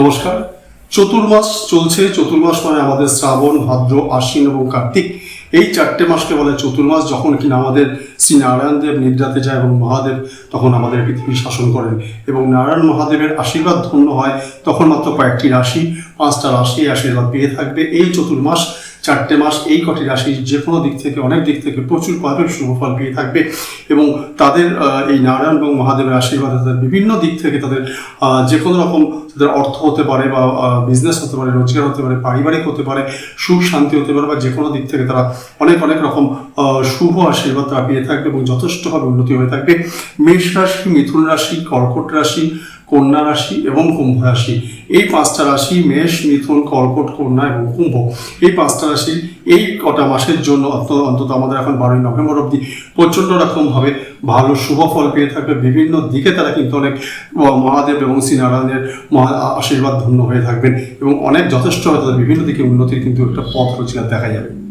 নমস্কার। চতুর্মাস চলছে। চতুর্মাস মানে আমাদের শ্রাবণ, ভাদ্র, আশ্বিন এবং কার্তিক। এই চারটে মাসকে বলে চতুর্মাস, যখন কিনা আমাদের শ্রী নারায়ণ দেব নিদ্রাতে যায় এবং মহাদেব তখন আমাদের পৃথিবী শাসন করেন এবং নারায়ণ মহাদেবের আশীর্বাদ ধন্য হয়, তখন মাত্র কয়েকটি রাশি, পাঁচটা রাশি আশীর্বাদ পেয়ে থাকবে। এই চতুর্মাস চারটে মাস এই কটি রাশি যে কোনো দিক থেকে, অনেক দিক থেকে প্রচুর শুভ ফল পেয়ে থাকবে এবং তাদের এই নারায়ণ এবং মহাদেবের আশীর্বাদে তাদের বিভিন্ন দিক থেকে তাদের যে কোনো রকম তাদের অর্থ হতে পারে বা বিজনেস হতে পারে, রোজগার হতে পারে, পারিবারিক হতে পারে, সুখ শান্তি হতে পারে বা যে কোনো দিক থেকে তারা অনেক অনেক রকম শুভ আশীর্বাদ তারা পেয়ে থাকবে এবং যথেষ্টভাবে উন্নতি হয়ে থাকবে। মেষ রাশি, মিথুন রাশি, কর্কট রাশি কন্যা রাশি এবং কুম্ভ রাশি। এই পাঁচটা রাশি মেষ, মিথুন, কর্কট, কন্যা এবং কুম্ভ। এই পাঁচটা রাশি এই কটা মাসের জন্য অন্ত- অন্তত আমাদের এখন বারোই নভেম্বর অবধি প্রচণ্ড রকমভাবে ভালো শুভ ফল পেয়ে থাকবে। বিভিন্ন দিকে তারা কিন্তু অনেক মহাদেব এবং শ্রীনারায়ণের মহা আশীর্বাদ ধন্য হয়ে থাকবেন এবং অনেক যথেষ্ট হয়তো বিভিন্ন দিকে উন্নতির কিন্তু একটা পথ রোজগার দেখা যাবে।